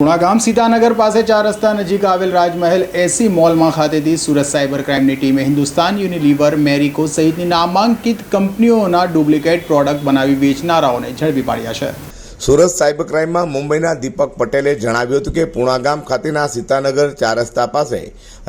ગામ સીતાનગર પાસે ચાર રસ્તા નજીક આવેલ રાજમહેલ એસી મોલમાં ખાતેથી સુરત સાયબર ક્રાઇમની ટીમે હિન્દુસ્તાન યુનિલિવર મેરિકો સહિતની નામાંકિત કંપનીઓના ડુપ્લિકેટ પ્રોડક્ટ બનાવી વેચનારાઓને ઝડપી પાડ્યા છે. સુરત સાયબર ક્રાઇમમાં મુંબઈના દીપક પટેલે જણાવ્યું હતું કે પુણા ગામ ખાતેના સીતાનગર ચાર રસ્તા પાસે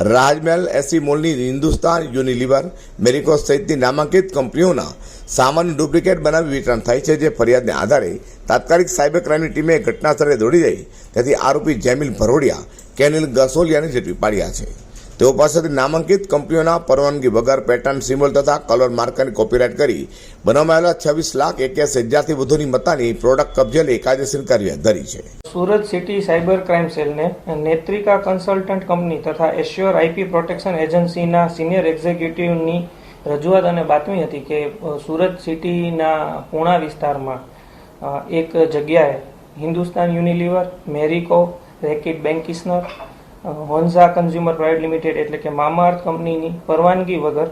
રાજમહેલ એસી મોલની હિન્દુસ્તાન યુનિલિવર મેરિકો સહિતની નામાંકિત કંપનીઓના સામાન્ય ડુપ્લિકેટ બનાવી વિતરણ થાય છે, જે ફરિયાદને આધારે તાત્કાલિક સાયબર ક્રાઇમની ટીમે ઘટના સ્થળે દોડી જઈ, તેથી આરોપી જેમિલ ભરોડિયા, કેનિલ ગસોલિયાને ઝડપી પાડ્યા છે. તેઓ પાસેથી નામાંકિત કંપનીઓના પરવાનગી, વગર પેટર્ન સિમ્બોલ તથા કલર માર્કરની કોપીરાઇટ કરી બનાવવામાં આવેલા છવ્વીસ લાખ એક્યાસી હજારથી વધુની મતાની પ્રોડક્ટ કબજે લઈ કાયદેસર કાર્યવાહી ધરી છે. સુરત સિટી સાયબર ક્રાઇમ સેલને નેત્રિકા કન્સલ્ટન્ટ કંપની તથા એશ્યોર આઈપી પ્રોટેક્શન એજન્સીના સિનિયર એક્ઝિક્યુટિવની રજૂઆત અને બાતમી હતી કે સુરત સિટીના પૂણા વિસ્તારમાં એક જગ્યાએ Hindustan Unilever Marico Reckitt Benckiser Honasa consumer private limited એટલે કે મામાઅર્થ કંપનીની પરવાનગી વગર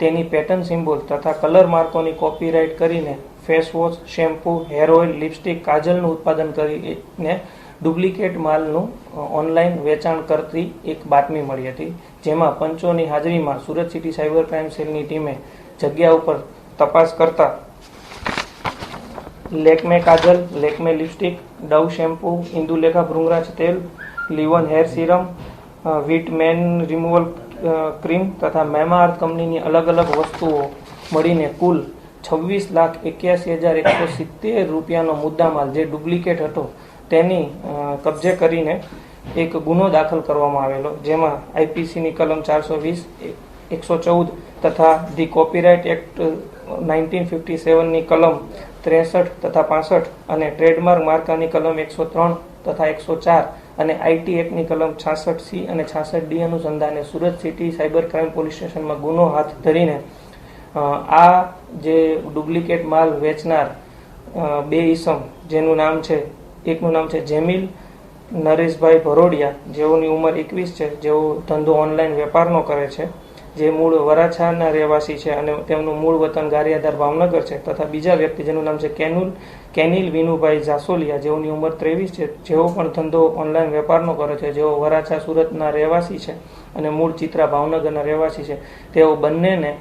તેની પેટર્ન સિમ્બોલ તથા કલર માર્કોની કોપીરાઇટ કરીને face wash, shampoo, hair oil, lipstick, કાજલનું ઉત્પાદન કરીને ડુપ્લિકેટ માલનું ઓનલાઈન વેચાણ કરતી એક બાતમી મળી હતી, જેમાં પંચોની હાજરીમાં સુરત સિટી સાયબર ક્રાઇમ સેલની ટીમે જગ્યા ઉપર તપાસ કરતા Lakme kajal, Lakme lipstick, Dove shampoo, Indulekha Bhringraj તેલ Livon hair serum Veet men removal cream તથા મેમાઅર્થ કંપનીની અલગ અલગ વસ્તુઓ મળીને કુલ છવ્વીસ લાખ એક્યાસી હજાર એકસો સિત્તેર રૂપિયાનો મુદ્દામાલ જે ડુપ્લિકેટ હતો તેની કબજે કરીને એક ગુનો દાખલ કરવામાં આવેલો, જેમાં આઈપીસીની કલમ ચારસો વીસ એકસો ચૌદ તથા the copyright act nineteen fifty સેવનની કલમ ત્રેસઠ તથા પાસઠ અને ટ્રેડમાર્ક માર્કાની કલમ એકસો ત્રણ તથા એકસો ચાર અને આઈટી એક્ટની કલમ છાસઠ સી અને છાસઠ ડી અનુસંધાને Surat city cyber crime police સ્ટેશનમાં ગુનો હાથ ધરીને આ જે ડુપ્લિકેટ માલ વેચનાર બે ઈસમ જેનું નામ છે, એકનું નામ છે જેમિલ નરેશભાઈ ભરોડિયા, જેઓની ઉંમર એકવીસ છે, જેઓ ધંધો ઓનલાઈન વેપારનો કરે છે. જે મૂળ વરાછાના રહેવાસી છે અને તેમનું મૂળ વતન ગારિયાધાર ભાવનગર છે તથા બીજા વ્યક્તિ જેનું નામ છે કેનુલ, કેનિલ વિનુભાઈ જાસોલિયા, જેઓની ઉંમર ત્રેવીસ છે, જેઓ પણ ધંધો ઓનલાઈન વેપારનો કરે છે, જેઓ વરાછા સુરતના રહેવાસી છે અને મૂળ ચિત્રા ભાવનગરના રહેવાસી છે. તેઓ બંનેને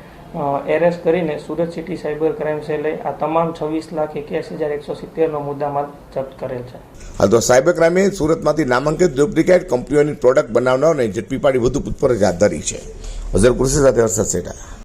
એરેસ્ટ કરીને સુરત સિટી સાયબર ક્રાઇમ સેલે આ તમામ છવ્વીસ લાખ એક્યાસી હજાર એકસો સિત્તેરનો મુદ્દામાલ જપ્ત કરેલ છે. હાલ તો સાયબર ક્રાઇમે સુરતમાંથી નામાંકિત ડુપ્લિકેટ કંપનીઓની પ્રોડક્ટ બનાવનારને ઝડપી પાડી વધુ પૂછપરછ હાથ ધરી છે. হজর কুরসি জাতীয় হচ্ছে এটা